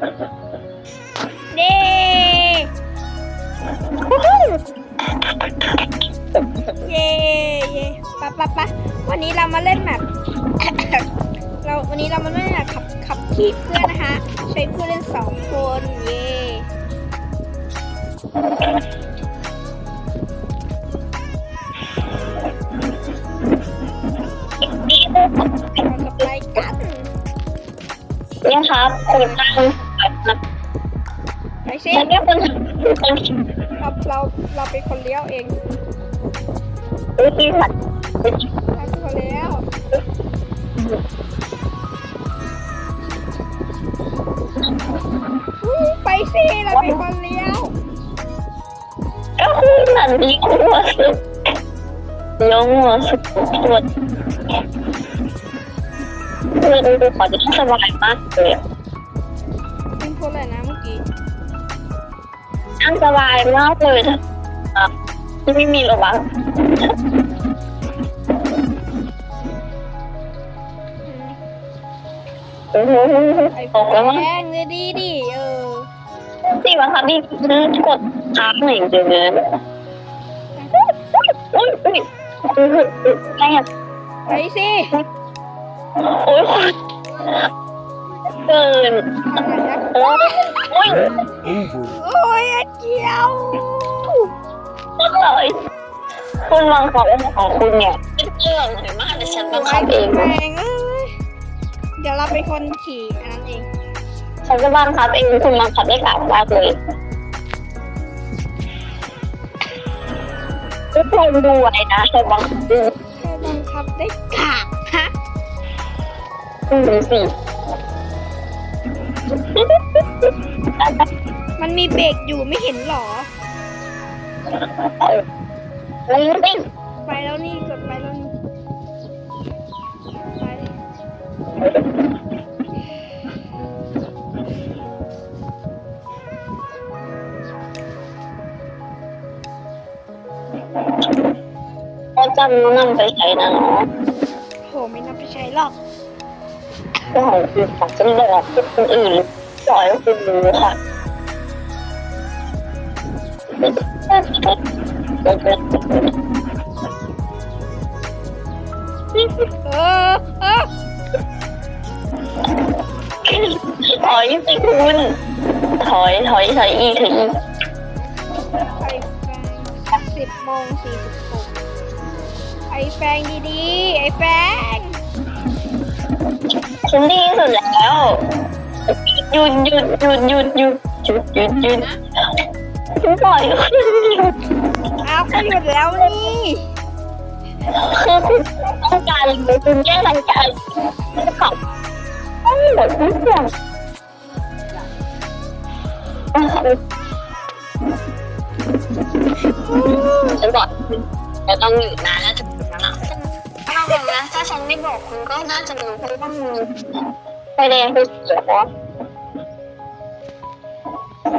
เด้เย่เย่ปะปะปะวันนี้เรามาเล่นแบบ เราวันนี้เรามาเล่นแบบขับขับขี่เพื่อนนะคะ ใช้ผู้เล่นสองคนเย่เรากับไรกัน เนี่ยครับคนนั่ง สิฉันเนี่คนเราเราเราเป็นคนเลี้ยวเองวิธีสัตว์เราเป็นคนเลี้ยวไปสิเราเป็นคนเลี้ยวก็คือสันดีกว่าสุดลงหัวสุดตัวคือดูขอจะสบายมากเลย นั่งสบายมากเลยอะที่ไม่มีระวังอืมโอ้โหไอ้ตกแล้วมั้งแพงเลยดีดิเออสิบังคับนี่กดค้างหนึ่งเดือนอุ้ยอุ้ยอะไรอะไปสิโอ้ยเกินโอ้ยโอ้ย Over. โอ้ยอาเจียวเลยคุณบังคับของคุณเนี่ยเป็นเรื่องเลยมากแต่ฉันบังคับเองแพงเอ้ยเดี๋ยวเราเป็นคนขี่อันนั้นเอง ฉันจะบังคับเองคุณบังคับได้กลับมากเลยทุกคนดูไว้นะฉันบังคับดูแค่บังคับได้กากฮะดูสิ มันมีเบรกอยู่ไม่เห็นหรอนี่สิไปแล้วนี่กดไปแล้วนี่ไปเขาจำนำไปใช้นะเนาะโหไม่นับไปใช้หรอก ก็ของคุณของฉันบอกคนอื่นปล่อยคุณรู้ค่ะเออเออถอยสิคุณถอยถอยถอยอีกถอยอีกไอแฟงสิบโมงสี่สิบหกไอแฟงดีๆ ไอแฟง ฉันดีที่สุดแล้วหยุดหยุดหยุดหยุดหยุดหยุดหยุดหยุดฉันปล่อยคุณหยุดอ้าวก็หยุดแล้วนี่ คือคุณต้องการหรือคุณแก้ทางใจขับต้องหมดทุกอย่างฉันบอกจะต้องหยุดนานแล้ว จะถึงแล้วนะถ้าบอกนถ้าฉันไม่บอกคุณก็น่าจะรู้เพราะว่ามีไฟแดงคือเสียเพราะ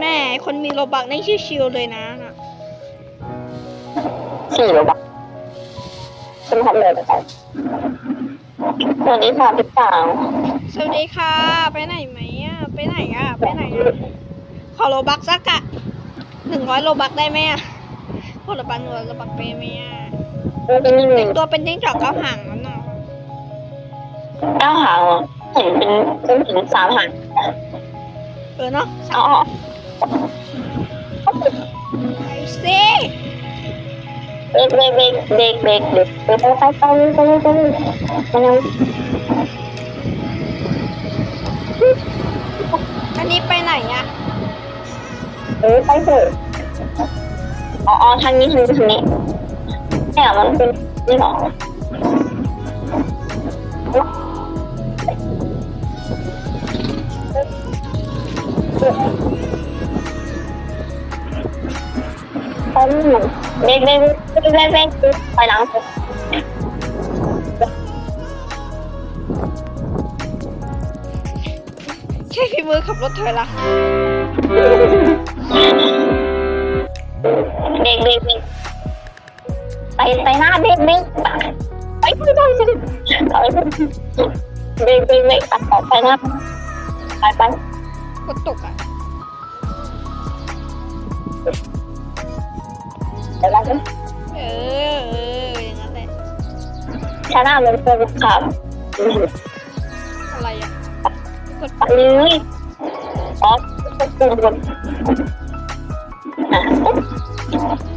แม่คนมีโลบักนี่ชื่อชิวเลยนะน่ะสี่หรือเปล่าฉันทำเลยไปสวัสดีค่ะพี่สาวสวัสดีค่ะ ไปไหนไหมอะไปไหนอะไปไหนอะขอโลบักสักอะหนึ่งร้อยโลบักได้ไหมอะ ขอโลบักหนึ่งร้อยโลบักไปไหมอะเป็นหนึ่แต่งงตัวเป็นจิ้งจอกเก้าหางแล้วเนาะเก้าหางเหรอเห็นเป็นเป็นถึงสามหางเออเนาะอ๋อไปสิเบรกเบรกเบรกเบรกเบรกเบรกไปไปไปไปไปไปมันยังอันนี้ไปไหนอะเออไปเถอะ อ๋อทางนี้ทางนี้ทางนี้เนี่ยมันเป็นนี่หรอไปนี่เบรกเบรกเบรกเบรกเบรกเบรกไปหลังเถอะไมือขับรถถอยหลัง เบรกเบรกเบรกไปไปหน้าเบรกเบรกไปไปไปไปไปเบรกเบรกเบรกตัดออกไปหน้าไปไปฝนตกอะเดี๋ยวเราเออเอออย่างนั้นแหละชนะมันเป็นขับอะไรอะกดไปเลยอ๋อก็ปูนบนอะ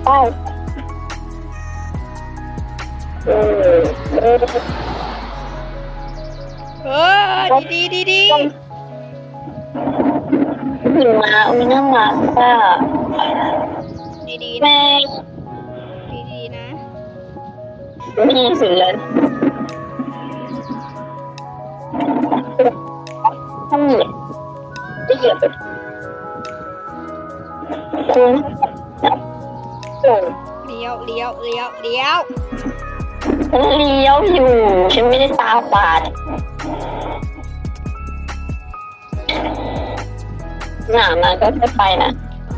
ไปเออดีดีดีดีหิมะอุ้ยน่ารักอะดีดีนะแม่ดีดีนะมีสีเลยถ้ามีจะเหยียบคุณ เลี้ยวเลี้ยวเลี้ยวเลี้ยวฉันเลี้ยวอยู่ ฉันไม่ได้ตาฝาดหนามาก็จะไปนะ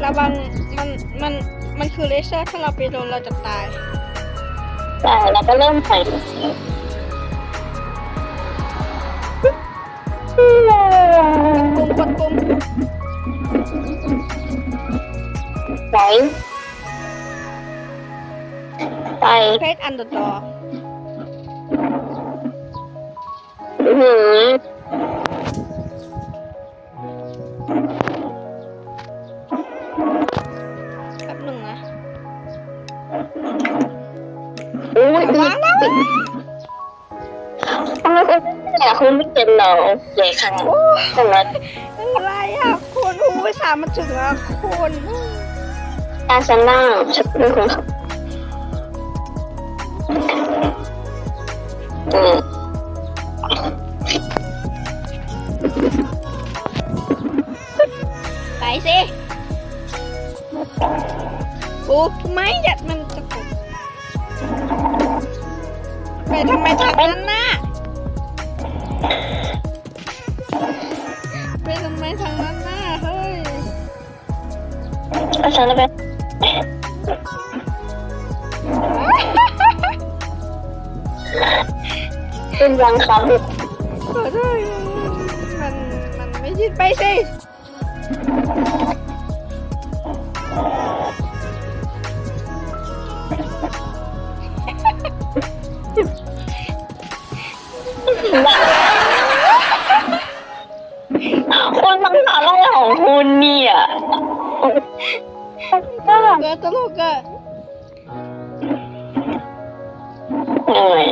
ระวังมันมันมันคือเลเซอร์ถ้าเราไปโดนเราจะตาย แต่เราก็เริ่มใส่ปุ่มกดปุ่มถอย ไป เพจอันเดอร์ดออือหือแป๊บหนึ่งนะอุ้ยว้าวแล้วทำไมคุณแต่คุณไม่เป็นเหรอใหญ่ขนาดโอ้ใช่ไหมอะไรอะคุณหูไปสามมาถึงอะคุณการฉันนั่งฉันเป็นคนขับอืม ไปสิปูไม่หยัดมันจะตกไปทำไมทางนั้นน่ะไปทำไมทางนั้นน่ะเฮ้ยแล้วฉันจะเป็ เป็นยังครับขอโทษมันมันไม่ชิดไปสิคุณมันหาอะไรของคุณเนี่ยก็เกิดตลกอะเหนื่อย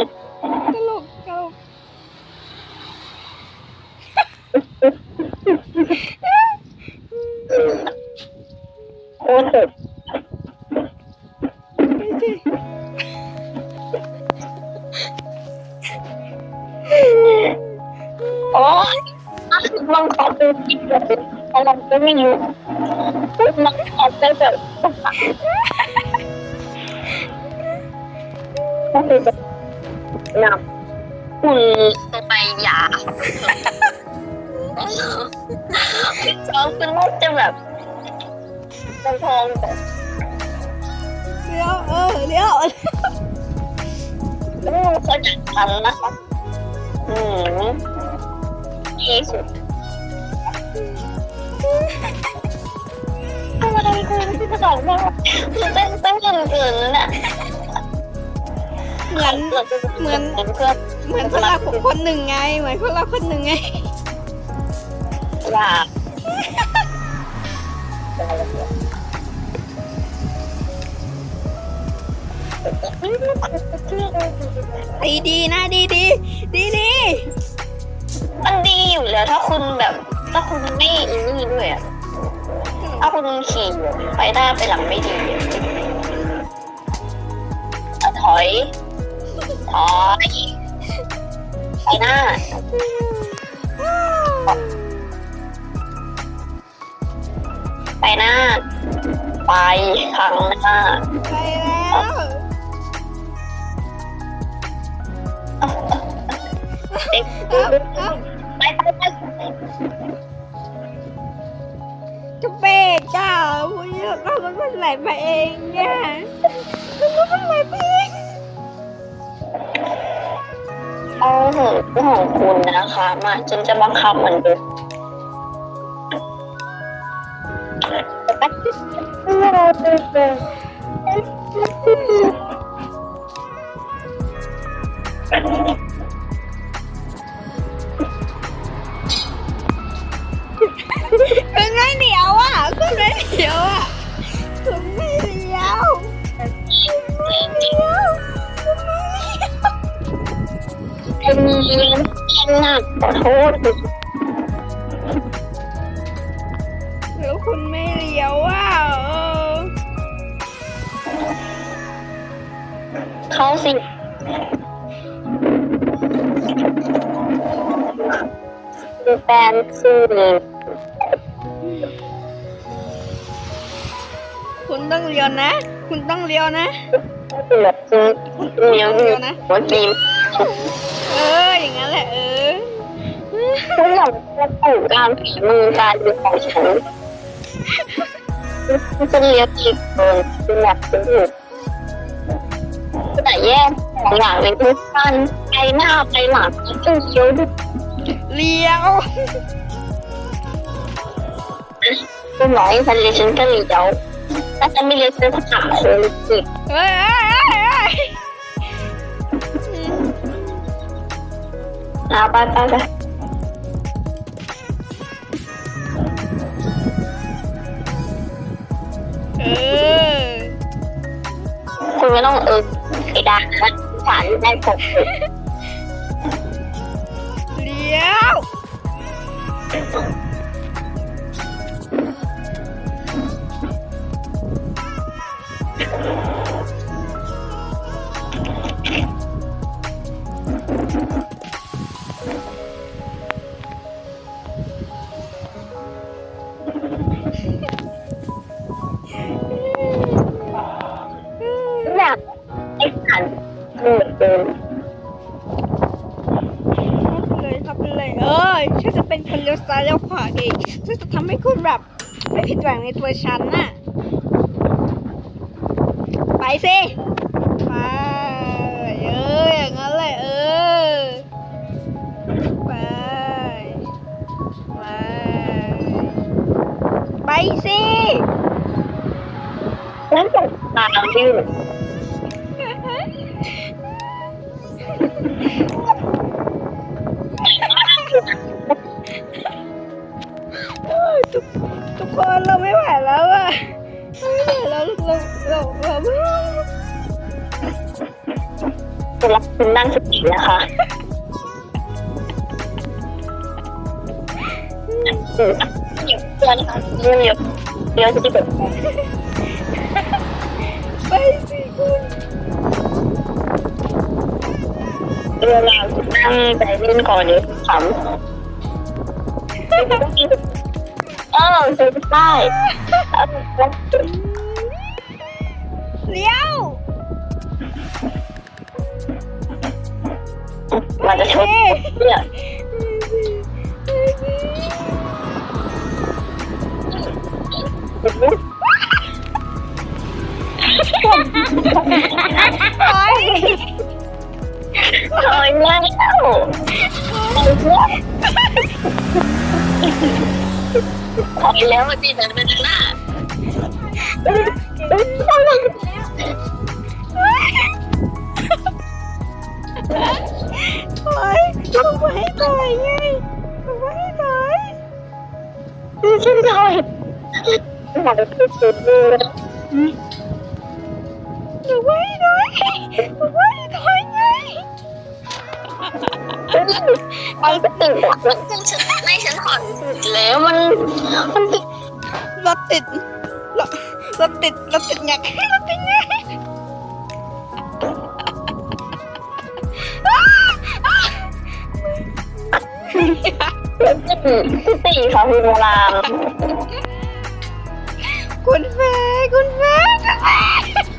ไม่รู้มันขอได้แบบก็คือแบบนักคุณตัวไปยาชอบคุณน่าจะแบบทองทองแบบเลี้ยวเออเลี้ยวโอ้เขาจัดทันะคะอืมที่สุด อะไรคุณที่จะบอกว่าคือเต้นเต้นเกินเกินนั่นแหละเหมือนเหมือนเพื่อนเหมือนคนเราคนหนึ่งไง เหมือนคนเราคนหนึ่งไงอยากดีดีนะดีดีดีดีมันดีอยู่แล้วถ้าคุณแบบ ถ้าคุณไม่อินนี่ด้วยอะถ้าคุณขี่ไปหน้าไปหลังไม่ดีอะอะถอย ถอยไปหน้า ไปหน้า ไปข้างหน้า ไปแล้วเด็กเอ้าเอ้าไปไปไป จะเราเรารถมันไหลมาเองเนี่ยรถมันไหลไปเองเอาเหอะเรื่องของคุณนะคะ มาฉันจะบังคับเหมือนเดิมคุ ฉันหนักขอโทษแล้วคุณไม่เหลียวอะเออเขาสิคือแฟนคือคุณต้องเลี้ยวนะ คุณต้องเลี้ยวนะแบบคือเลี้ยงอยู่หัวดีเอออย่างนั้นแหละเออทุกอยางจะถูกการฝีมือการดูของฉันจะเลี้ยงอีกคนคือแบบคือแต่แย่สองอย่างเลยคือการไปหน้าไปหลังซึ่งเคี้ยวดูเลี้ยวคุณหมอให้ฉันเลี้ยงฉันก็เลี้ยวถ้าฉันไม่เลี้ยงฉันก็ขับโค้งอีกเฮ้ยเฮ้ยเฮ้ยเฮ้ย เอาไปไปไปเออคุณไม่ต้องเออไอ้ดานะฝันได้ปกปิดเลี้ยว คนเลี้ยวซ้ายเลี้ยวขวาเองฉันจะทำให้คุณแบบไม่ผิดหวังในตัวฉันน่ะ ไปสิไปเอออย่างนั้นแหละเออไปไปไปสิแล้วจะตามยืดทุ แล้วอะไม่ไหวแล้วเราเราเราไม่ไหวคุณรับคุณนั่งสตินะคะเดี๋ยวเดี๋ยวเดี๋ยวเดี๋ยวจะแบบไปสิคุณเวลานั่งใจเล่นก่อนเดี๋ยขำ เออจะได้เลี้ยวมันจะชนเนี่ยไปถอยแล้ว ถอยแล้วพี่แต่เป็นน้าถอยเขาไม่ให้ถอยไงเขาไม่ให้ถอยฉันถอยหลังที่สุดเลยหนูไม่ให้ถอยหนูไม่ให้ถอยไง มันติดอะไม่ฉันถอนสุดแล้วมันมันติดรถติดรถรถติดรถติดไงรถติดไงสติค่ะคุณโบราณคุณแฟคุณแฟคุณแฟไ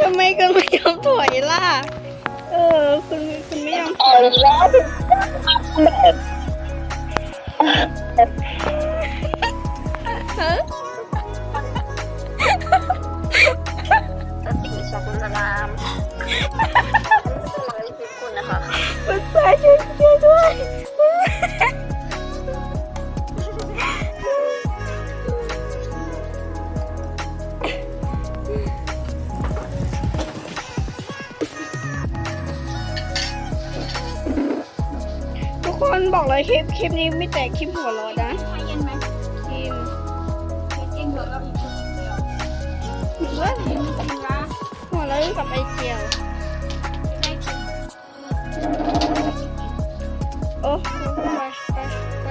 ทำไมทำไมคุณไม่ยอมถอยล่ะ เออ คุณคุณไม่ยอมถอยแล้วฮะสติสกุลรามไม่คือคุณนะคะคุณสายช่วยช่วยด้วย คนบอกเลยคลิปคลิปนี้ไม่แต่คลิปหัวเร้อนนะชาเย็นไหมกินเย็นเหลือเราอีกชุดเดียวหรือว่ากินกินละหัวเร้อนกับไอเจียวได้กินโอ้ไปไปไป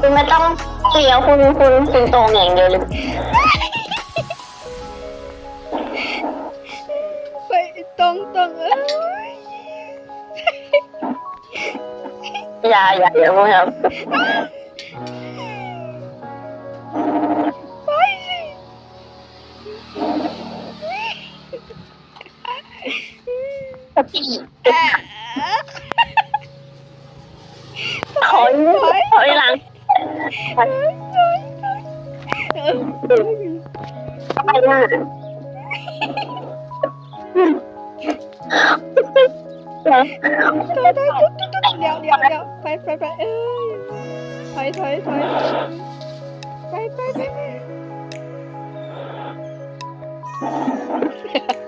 คุณไม่ต้องเลี้ยวคุณคุณคุณตรงอย่างเดียวเลย ยายอยากรู้ครับพี่ถอยขอยหลังไปอะ 拜拜拜拜拜拜，聊聊聊，拜拜拜，哎，拜拜拜拜拜拜拜。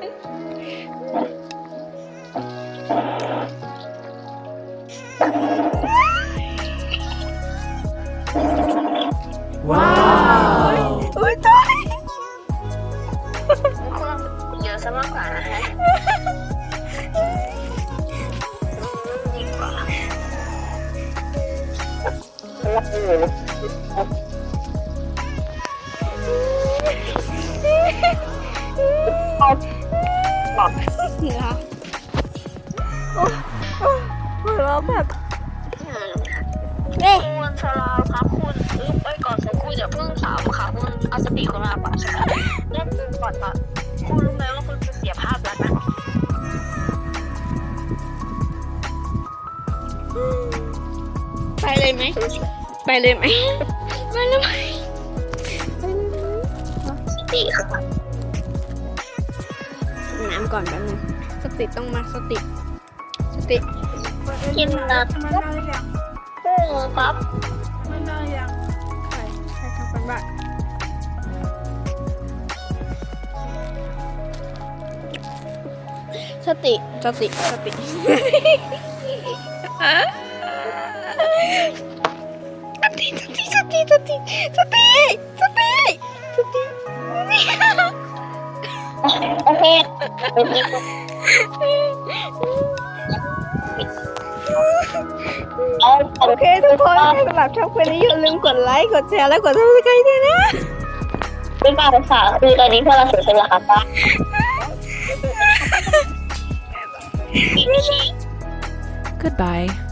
กครู่อย่าเพิ่งถามค่ะคุณเอาสติคุณมาป่ะเล่นคุณก่อนป่ะคุณรู้ไหมว่าคุณจะเสียภาพแล้วนะไปเลยไหมไปเลยไหมไปเลยไหมสติค่ะน้ำก่อนแป๊บนึงสติต้องมาสติ สติกินนะมันได้ยังโอ้ครับ สติสติสติสติสติสติสติสติสติสติโอเคเอาโอเคทุกคนสำหรับชอบคลิปนี้อย่าลืมกดไลค์กดแชร์และกดซับสไครต์ด้วยนะไม่มาเลยค่ะคือตอนนี้พวกเราเสียสละค่ะป้ Goodbye.